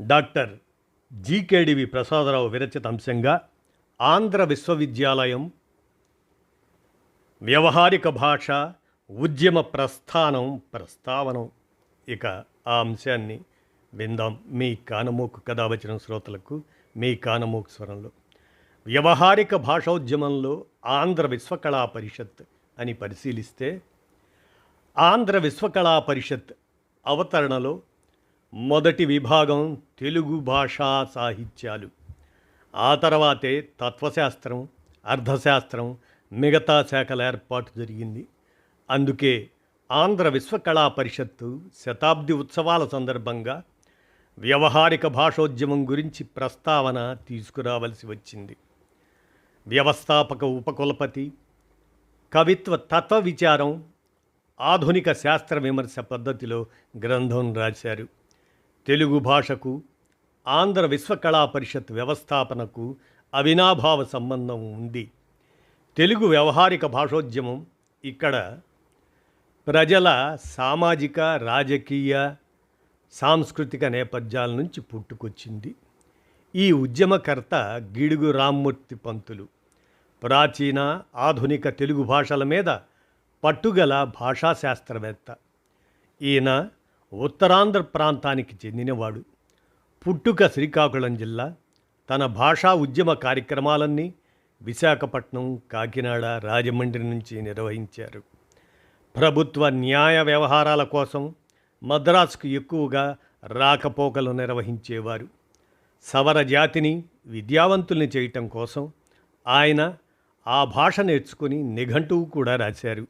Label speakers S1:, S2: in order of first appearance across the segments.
S1: Doctor G K D V Prasadarao విరచిత అంశంగా ఆంధ్ర విశ్వవిద్యాలయం వ్యవహారిక భాష ఉద్యమ ప్రస్థానం ప్రస్తావనం. ఇక ఆ అంశాన్ని విందాం. మీ కానమోకు కథ వచ్చిన శ్రోతలకు మీ కానమోకు స్వరంలో. వ్యవహారిక భాషోద్యమంలో ఆంధ్ర విశ్వకళా పరిషత్ అని పరిశీలిస్తే ఆంధ్ర విశ్వకళా పరిషత్ అవతరణలో మొదటి విభాగం తెలుగు భాషా సాహిత్యాలు. ఆ తర్వాతే తత్వశాస్త్రం అర్థశాస్త్రం మిగతా శాఖల ఏర్పాటు జరిగింది. అందుకే ఆంధ్ర విశ్వకళా పరిషత్తు శతాబ్ది ఉత్సవాల సందర్భంగా వ్యవహారిక భాషోద్యమం గురించి ప్రస్తావన తీసుకురావలసి వచ్చింది. వ్యవస్థాపక ఉపకులపతి కవిత్వ తత్వ విచారం ఆధునిక శాస్త్ర విమర్శ పద్ధతిలో గ్రంథం రాశారు. తెలుగు భాషకు ఆంధ్ర విశ్వకళా పరిషత్ వ్యవస్థాపనకు అవినాభావ సంబంధం ఉంది. తెలుగు వ్యవహారిక భాషోద్యమం ఇక్కడ ప్రజల సామాజిక రాజకీయ సాంస్కృతిక నేపథ్యాల నుంచి పుట్టుకొచ్చింది. ఈ ఉద్యమకర్త గిడుగు రామ్మూర్తి పంతులు. ప్రాచీన ఆధునిక తెలుగు భాషల మీద పట్టుగల భాషా శాస్త్రవేత్త ఈయన ఉత్తరాంధ్ర ప్రాంతానికి చెందినవాడు. పుట్టుక శ్రీకాకుళం జిల్లా. తన భాషా ఉద్యమ కార్యక్రమాలన్నీ విశాఖపట్నం కాకినాడ రాజమండ్రి నుంచి నిర్వహించారు. ప్రభుత్వ న్యాయ వ్యవహారాల కోసం మద్రాసుకు ఎక్కువగా రాకపోకలు నిర్వహించేవారు. సవర జాతిని విద్యావంతుల్ని చేయటం కోసం ఆయన ఆ భాష నేర్చుకుని నిఘంటువు కూడా రాశారు.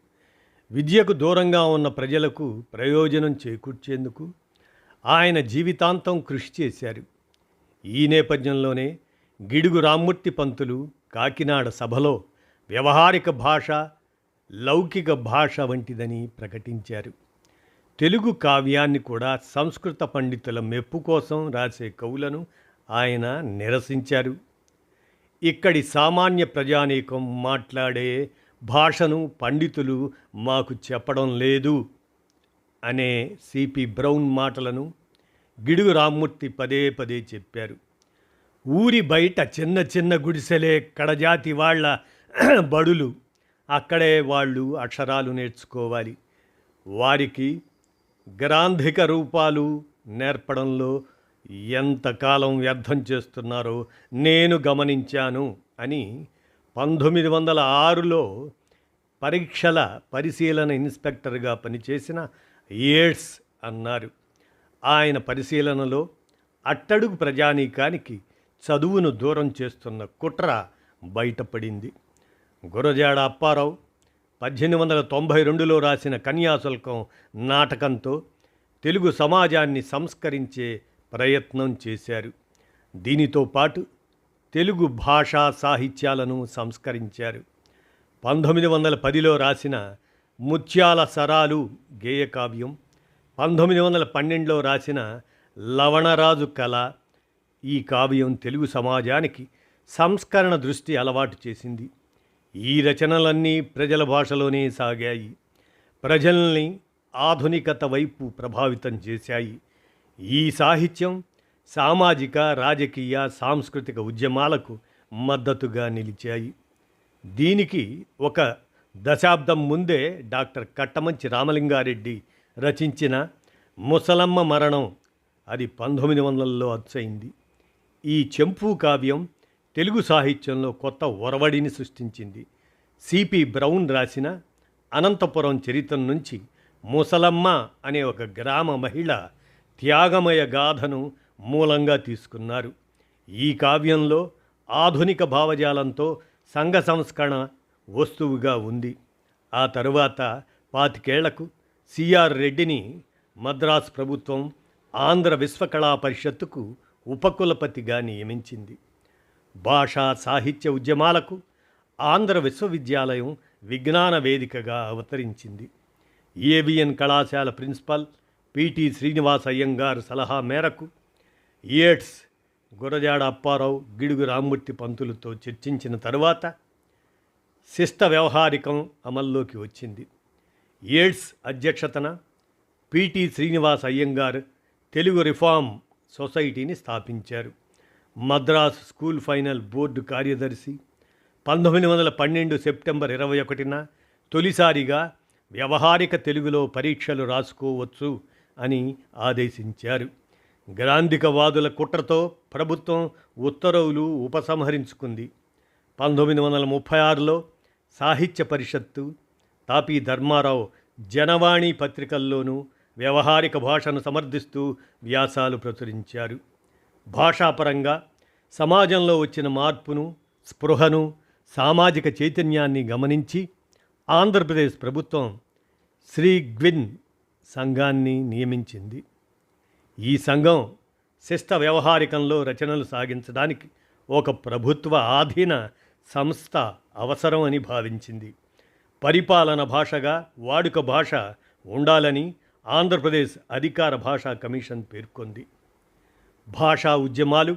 S1: విద్యకు దూరంగా ఉన్న ప్రజలకు ప్రయోజనం చేకూర్చేందుకు ఆయన జీవితాంతం కృషి చేశారు. ఈ నేపథ్యంలోనే గిడుగు రామ్మూర్తి పంతులు కాకినాడ సభలో వ్యవహారిక భాష లౌకిక భాష వంటిదని ప్రకటించారు. తెలుగు కావ్యాన్ని కూడా సంస్కృత పండితుల మెప్పు కోసం రాసే కవులను ఆయన నిరసించారు. ఇక్కడి సామాన్య ప్రజానీకం మాట్లాడే భాషను పండితులు మాకు చెప్పడం లేదు అనే సిపి బ్రౌన్ మాటలను గిడుగు రామ్మూర్తి పదే పదే చెప్పారు. ఊరి బయట చిన్న చిన్న గుడిసెలే కడజాతి వాళ్ళ బడులు. అక్కడే వాళ్ళు అక్షరాలు నేర్చుకోవాలి. వారికి గ్రాంధిక రూపాలు నేర్పడంలో ఎంతకాలం వ్యర్థం చేస్తున్నారో నేను గమనించాను అని పంతొమ్మిది వందల ఆరులో పరీక్షల పరిశీలన ఇన్స్పెక్టర్గా పనిచేసిన ఏడ్స్ అన్నారు. ఆయన పరిశీలనలో అట్టడుగు ప్రజానీకానికి చదువును దూరం చేస్తున్న కుట్ర బయటపడింది. గురజాడ అప్పారావు పద్దెనిమిది వందల తొంభై రెండులో రాసిన కన్యాశుల్కం నాటకంతో తెలుగు సమాజాన్ని సంస్కరించే ప్రయత్నం చేశారు. దీనితో పాటు తెలుగు భాషా సాహిత్యాలను సంస్కరించారు. పంతొమ్మిది వందల పదిలో రాసిన ముత్యాల సరాలు గేయకావ్యం పంతొమ్మిది వందల పన్నెండులో రాసిన లవణరాజు కళ ఈ కావ్యం తెలుగు సమాజానికి సంస్కరణ దృష్టి అలవాటు చేసింది. ఈ రచనలన్నీ ప్రజల భాషలోనే సాగాయి. ప్రజల్ని ఆధునికత వైపు ప్రభావితం చేశాయి. ఈ సాహిత్యం సామాజిక రాజకీయ సాంస్కృతిక ఉద్యమాలకు మద్దతుగా నిలిచాయి. దీనికి ఒక దశాబ్దం ముందే డాక్టర్ కట్టమంచి రామలింగారెడ్డి రచించిన ముసలమ్మ మరణం అది పంతొమ్మిది వందలలో అచ్చయింది ఈ చెంపు కావ్యం తెలుగు సాహిత్యంలో కొత్త ఒరవడిని సృష్టించింది. సిపి బ్రౌన్ రాసిన అనంతపురం చరిత్ర నుంచి ముసలమ్మ అనే ఒక గ్రామ మహిళ త్యాగమయ గాథను మూలంగా తీసుకున్నారు. ఈ కావ్యంలో ఆధునిక భావజాలంతో సంఘ సంస్కరణ వస్తువుగా ఉంది. ఆ తరువాత పాతికేళ్ళకు సిఆర్ రెడ్డిని మద్రాస్ ప్రభుత్వం ఆంధ్ర విశ్వకళా పరిషత్తుకు ఉపకులపతిగా నియమించింది. భాషా సాహిత్య ఉద్యమాలకు ఆంధ్ర విశ్వవిద్యాలయం విజ్ఞాన వేదికగా అవతరించింది. ఏవిఎన్ కళాశాల ప్రిన్సిపల్ పిటి శ్రీనివాస అయ్యంగారు సలహా మేరకు ఇయట్స్ గురజాడ అప్పారావు గిడుగు రామ్మూర్తి పంతులతో చర్చించిన తరువాత శిస్త వ్యవహారికం అమల్లోకి వచ్చింది. ఎయిడ్స్ అధ్యక్షతన P T Srinivas Iyengar Telugu reform సొసైటీని స్థాపించారు. మద్రాస్ స్కూల్ ఫైనల్ బోర్డు కార్యదర్శి పంతొమ్మిది వందల పన్నెండు సెప్టెంబర్ ఇరవై ఒకటిన తొలిసారిగా వ్యవహారిక తెలుగులో పరీక్షలు రాసుకోవచ్చు అని ఆదేశించారు. గ్రాంధికవాదుల కుట్రతో ప్రభుత్వం ఉత్తర్వులు ఉపసంహరించుకుంది. పంతొమ్మిది వందల ముప్పై ఆరులో సాహిత్య పరిషత్తు తాపీ ధర్మారావు జనవాణి పత్రికల్లోనూ వ్యవహారిక భాషను సమర్థిస్తూ వ్యాసాలు ప్రచురించారు. భాషాపరంగా సమాజంలో వచ్చిన మార్పును స్పృహను సామాజిక చైతన్యాన్ని గమనించి ఆంధ్రప్రదేశ్ ప్రభుత్వం శ్రీ గ్విన్ సంఘాన్ని నియమించింది. ఈ సంఘం శిష్ట వ్యవహారికంలో రచనలు సాగించడానికి ఒక ప్రభుత్వ ఆధీన సంస్థ అవసరం అని భావించింది. పరిపాలన భాషగా వాడుక భాష ఉండాలని ఆంధ్రప్రదేశ్ అధికార భాషా కమిషన్ పేర్కొంది. భాషా ఉద్యమాలు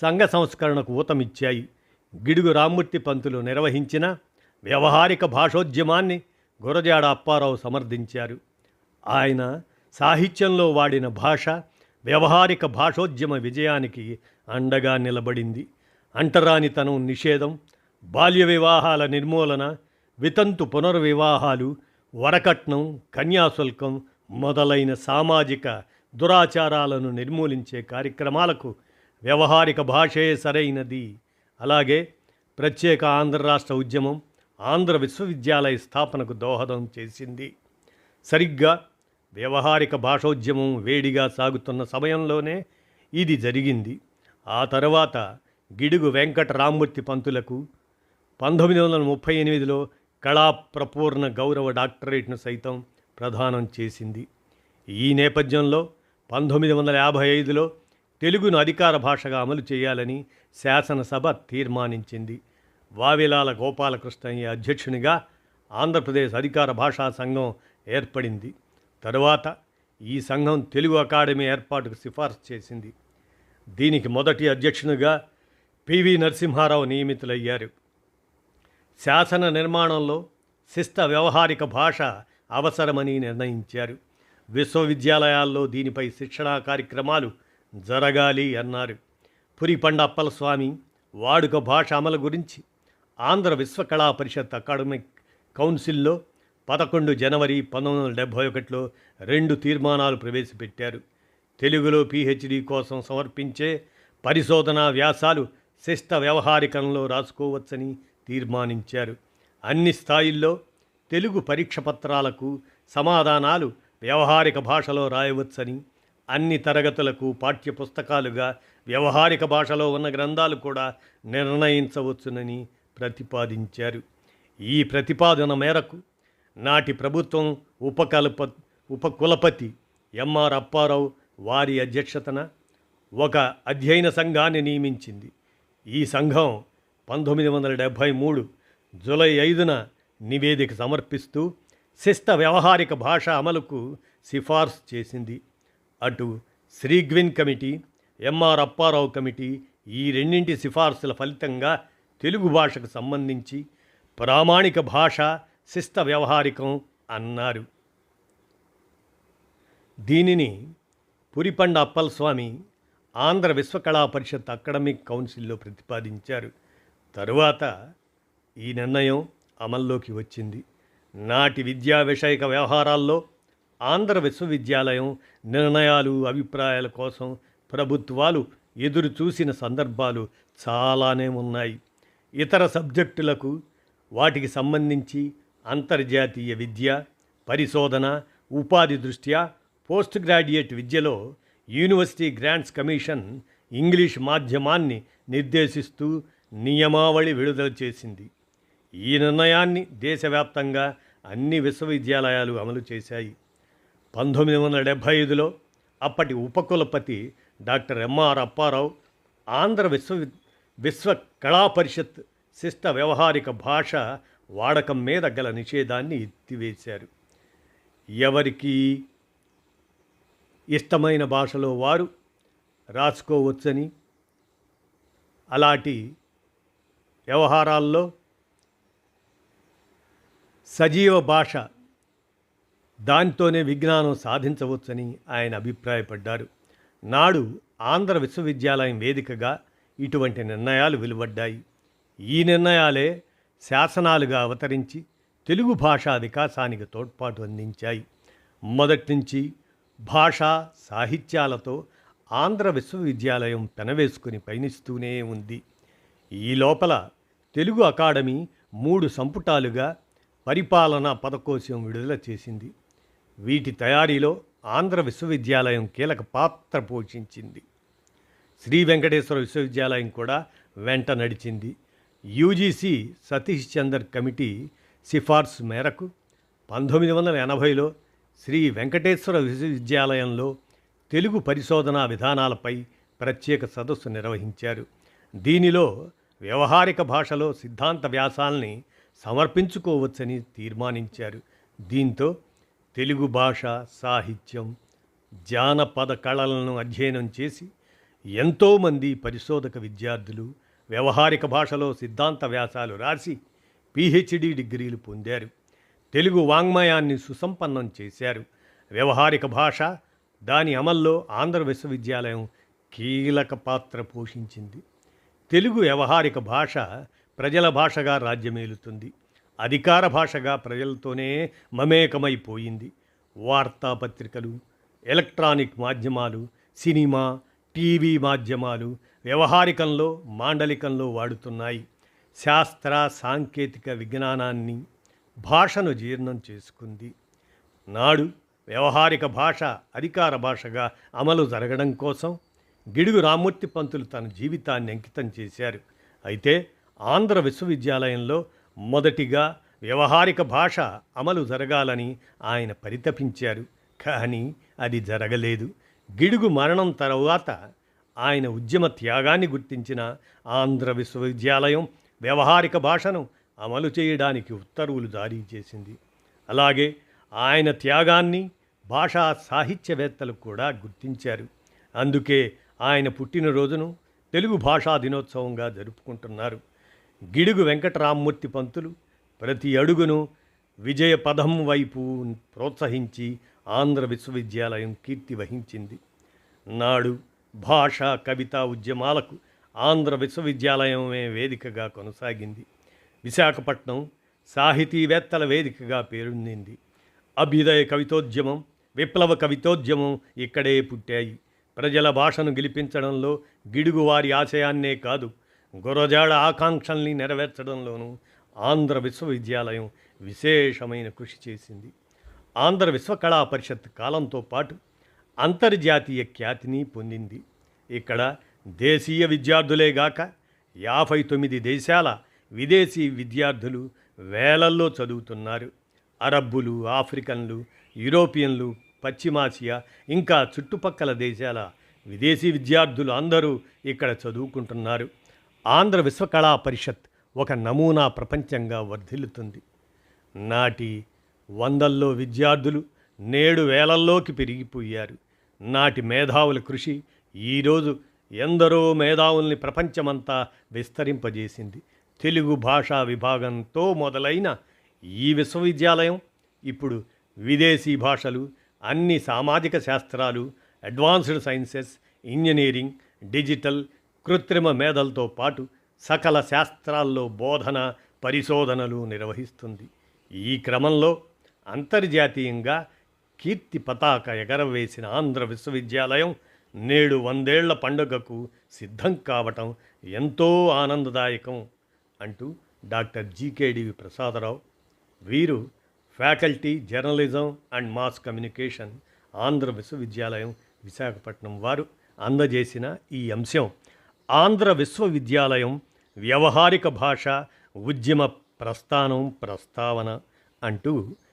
S1: సంఘ సంస్కరణకు ఊతమిచ్చాయి. గిడుగు రామ్మూర్తి పంతులు నిర్వహించిన వ్యవహారిక భాషోద్యమాన్ని గురజాడ అప్పారావు సమర్థించారు. ఆయన సాహిత్యంలో వాడిన భాష వ్యవహారిక భాషోద్యమ విజయానికి అండగా నిలబడింది. అంటరానితనం నిషేధం బాల్య వివాహాల నిర్మూలన వితంతు పునర్వివాహాలు వరకట్నం కన్యాశుల్కం మొదలైన సామాజిక దురాచారాలను నిర్మూలించే కార్యక్రమాలకు వ్యవహారిక భాషే సరైనది. అలాగే ప్రత్యేక ఆంధ్ర రాష్ట్ర ఉద్యమం ఆంధ్ర విశ్వవిద్యాలయ స్థాపనకు దోహదం చేసింది. సరిగ్గా వ్యవహారిక భాషోద్యమం వేడిగా సాగుతున్న సమయంలోనే ఇది జరిగింది. ఆ తర్వాత గిడుగు వెంకట రామ్మూర్తి పంతులకు పంతొమ్మిది వందల ముప్పై ఎనిమిదిలో కళా ప్రపూర్ణ గౌరవ డాక్టరేట్ను సైతం ప్రదానం చేసింది. ఈ నేపథ్యంలో పంతొమ్మిది వందల యాభై ఐదులో తెలుగును అధికార భాషగా అమలు చేయాలని శాసనసభ తీర్మానించింది. వావిలాల గోపాలకృష్ణయ్య అధ్యక్షునిగా ఆంధ్రప్రదేశ్ అధికార భాషా సంఘం ఏర్పడింది. తరువాత ఈ సంఘం తెలుగు అకాడమీ ఏర్పాటుకు సిఫార్సు చేసింది. దీనికి మొదటి అధ్యక్షునిగా పివి నరసింహారావు నియమితులయ్యారు. శాసన నిర్మాణంలో శిస్త వ్యవహారిక భాష అవసరమని నిర్ణయించారు. విశ్వవిద్యాలయాల్లో దీనిపై శిక్షణా కార్యక్రమాలు జరగాలి అన్నారు. పురిపండ అప్పలస్వామి వాడుక భాష అమలు గురించి ఆంధ్ర విశ్వకళా పరిషత్ అకాడమిక్ కౌన్సిల్లో పదకొండు జనవరి పంతొమ్మిది వందల డెబ్భై ఒకటిలో రెండు తీర్మానాలు ప్రవేశపెట్టారు. తెలుగులో పిహెచ్డి కోసం సమర్పించే పరిశోధనా వ్యాసాలు శిష్ట వ్యవహారికంలో రాసుకోవచ్చని తీర్మానించారు. అన్ని స్థాయిల్లో తెలుగు పరీక్ష పత్రాలకు సమాధానాలు వ్యవహారిక భాషలో రాయవచ్చని అన్ని తరగతులకు పాఠ్యపుస్తకాలుగా వ్యవహారిక భాషలో ఉన్న గ్రంథాలు కూడా నిర్ణయించవచ్చునని ప్రతిపాదించారు. ఈ ప్రతిపాదన మేరకు నాటి ప్రభుత్వం ఉపకల్ప ఉపకులపతి ఎంఆర్ అప్పారావు వారి అధ్యక్షతన ఒక అధ్యయన సంఘాన్ని నియమించింది. ఈ సంఘం పంతొమ్మిది వందల డెబ్భై మూడు జూలై ఐదున నివేదిక సమర్పిస్తూ శిస్త వ్యవహారిక భాష అమలుకు సిఫార్సు చేసింది. అటు శ్రీగ్విన్ committee M R Apparao committee ఈ రెండింటి సిఫార్సుల ఫలితంగా తెలుగు భాషకు సంబంధించి ప్రామాణిక భాష శిస్త వ్యవహారికం అన్నారు. దీనిని పురిపండ అప్పలస్వామి ఆంధ్ర విశ్వకళా పరిషత్ అకాడమిక్ కౌన్సిల్లో ప్రతిపాదించారు. తరువాత ఈ నిర్ణయం అమల్లోకి వచ్చింది. నాటి విద్యా విషయక వ్యవహారాల్లో ఆంధ్ర విశ్వవిద్యాలయం నిర్ణయాలు అభిప్రాయాల కోసం ప్రభుత్వాలు ఎదురు చూసిన సందర్భాలు చాలానే ఉన్నాయి. ఇతర సబ్జెక్టులకు వాటికి సంబంధించి అంతర్జాతీయ విద్య పరిశోధన ఉపాధి దృష్ట్యా పోస్ట్ గ్రాడ్యుయేట్ విద్యలో యూనివర్సిటీ గ్రాంట్స్ కమిషన్ ఇంగ్లీష్ మాధ్యమాన్ని నిర్దేశిస్తూ నియమావళి విడుదల చేసింది. ఈ నిర్ణయాన్ని దేశవ్యాప్తంగా అన్ని విశ్వవిద్యాలయాలు అమలు చేశాయి. పంతొమ్మిది వందల డెబ్భై ఐదులో అప్పటి ఉపకులపతి డాక్టర్ ఎంఆర్ అప్పారావు ఆంధ్ర విశ్వ విశ్వ కళా పరిషత్ శిష్ట వ్యవహారిక భాష వాడకం మీద గల నిషేధాన్ని ఎత్తివేశారు. ఎవరికి ఇష్టమైన భాషలో వారు రాసుకోవచ్చని అలాంటి వ్యవహారాల్లో సజీవ భాష దానితోనే విజ్ఞానం సాధించవచ్చని ఆయన అభిప్రాయపడ్డారు. నాడు ఆంధ్ర విశ్వవిద్యాలయం వేదికగా ఇటువంటి నిర్ణయాలు వెలువడ్డాయి. ఈ నిర్ణయాలే శాసనాలుగా అవతరించి తెలుగు భాషా వికాసానికి తోడ్పాటు అందించాయి. మొదటి నుంచి భాషా సాహిత్యాలతో ఆంధ్ర విశ్వవిద్యాలయం పెనవేసుకుని పయనిస్తూనే ఉంది. ఈ లోపల తెలుగు అకాడమీ మూడు సంపుటాలుగా పరిపాలనా పదకోశం విడుదల చేసింది. వీటి తయారీలో ఆంధ్ర విశ్వవిద్యాలయం కీలక పాత్ర పోషించింది. శ్రీ వెంకటేశ్వర విశ్వవిద్యాలయం కూడా వెంట నడిచింది. యూజీసీ సతీష్ చందర్ కమిటీ సిఫార్సు మేరకు పంతొమ్మిది వందల ఎనభైలో శ్రీ వెంకటేశ్వర విశ్వవిద్యాలయంలో తెలుగు పరిశోధనా విధానాలపై ప్రత్యేక సదస్సు నిర్వహించారు. దీనిలో వ్యవహారిక భాషలో సిద్ధాంత వ్యాసాల్ని సమర్పించుకోవచ్చని తీర్మానించారు. దీంతో తెలుగు భాష సాహిత్యం జానపద కళలను అధ్యయనం చేసి ఎంతోమంది పరిశోధక విద్యార్థులు వ్యవహారిక భాషలో సిద్ధాంత వ్యాసాలు రాసి పిహెచ్డి డిగ్రీలు పొందారు. తెలుగు వాంగ్మయాన్ని సుసంపన్నం చేశారు. వ్యవహారిక భాష దాని అమల్లో ఆంధ్ర విశ్వవిద్యాలయం కీలక పాత్ర పోషించింది. తెలుగు వ్యవహారిక భాష ప్రజల భాషగా రాజ్యమేలుతుంది. అధికార భాషగా ప్రజలతోనే మమేకమైపోయింది. వార్తాపత్రికలు ఎలక్ట్రానిక్ మాధ్యమాలు సినిమా టీవీ మాధ్యమాలు వ్యవహారికంలో మాండలికంలో వాడుతున్నాయి. శాస్త్ర సాంకేతిక విజ్ఞానాన్ని భాషను జీర్ణం చేసుకుంది. నాడు వ్యవహారిక భాష అధికార భాషగా అమలు జరగడం కోసం గిడుగు రామ్మూర్తి పంతులు తన జీవితాన్ని అంకితం చేశారు. అయితే ఆంధ్ర విశ్వవిద్యాలయంలో మొదటిగా వ్యవహారిక భాష అమలు జరగాలని ఆయన పరితపించారు. కానీ అది జరగలేదు. గిడుగు మరణం తరువాత ఆయన ఉద్యమ త్యాగాన్ని గుర్తించిన ఆంధ్ర విశ్వవిద్యాలయం వ్యవహారిక భాషను అమలు చేయడానికి ఉత్తర్వులు జారీ చేసింది. అలాగే ఆయన త్యాగాన్ని భాషా సాహిత్యవేత్తలు కూడా గుర్తించారు. అందుకే ఆయన పుట్టినరోజును తెలుగు భాషా దినోత్సవంగా జరుపుకుంటున్నారు. గిడుగు వెంకటరామ్మూర్తి పంతులు ప్రతి అడుగును విజయ పదం వైపు ప్రోత్సహించి ఆంధ్ర విశ్వవిద్యాలయం కీర్తి వహించింది. నాడు భాష కవిత ఉద్యమాలకు ఆంధ్ర విశ్వవిద్యాలయమే వేదికగా కొనసాగింది. విశాఖపట్నం సాహితీవేత్తల వేదికగా పేరొందింది. అభ్యుదయ కవితోద్యమం విప్లవ కవితోద్యమం ఇక్కడే పుట్టాయి. ప్రజల భాషను గెలిపించడంలో గిడుగు వారి ఆశయాన్నే కాదు గురజాడ ఆకాంక్షల్ని నెరవేర్చడంలోనూ ఆంధ్ర విశ్వవిద్యాలయం విశేషమైన కృషి చేసింది. ఆంధ్ర విశ్వకళా పరిషత్ కాలంతో పాటు అంతర్జాతీయ ఖ్యాతిని పొందింది. ఇక్కడ దేశీయ విద్యార్థులే గాక యాభై తొమ్మిది దేశాల విదేశీ విద్యార్థులు వేలల్లో చదువుతున్నారు. అరబ్బులు ఆఫ్రికన్లు యూరోపియన్లు పశ్చిమాసియా ఇంకా చుట్టుపక్కల దేశాల విదేశీ విద్యార్థులు అందరూ ఇక్కడ చదువుకుంటున్నారు. ఆంధ్ర విశ్వకళా పరిషత్ ఒక నమూనా ప్రపంచంగా వర్ధిల్లుతుంది. నాటి వందల్లో విద్యార్థులు నేడు వేలల్లోకి పెరిగిపోయారు. నాటి మేధావుల కృషి ఈరోజు ఎందరో మేధావుల్ని ప్రపంచమంతా విస్తరింపజేసింది. తెలుగు భాషా విభాగంతో మొదలైన ఈ విశ్వవిద్యాలయం ఇప్పుడు విదేశీ భాషలు అన్ని సామాజిక శాస్త్రాలు అడ్వాన్స్డ్ సైన్సెస్ ఇంజనీరింగ్ డిజిటల్ కృత్రిమ మేధలతో పాటు సకల శాస్త్రాల్లో బోధన పరిశోధనలు నిర్వహిస్తుంది. ఈ క్రమంలో అంతర్జాతీయంగా కీర్తి పతాక ఎగరవేసిన ఆంధ్ర విశ్వవిద్యాలయం నేడు వందేళ్ళ పండుగకు సిద్ధం కావటం ఎంతో ఆనందదాయకం అంటూ doctor G K D V Prasadarao. వీరు faculty journalism and mass communication Andhra విశ్వవిద్యాలయం విశాఖపట్నం వారు అందజేసిన ఈ అంశం. ఆంధ్ర విశ్వవిద్యాలయం వ్యవహారిక భాష ఉద్యమ ప్రస్థానం ప్రస్తావన అంటూ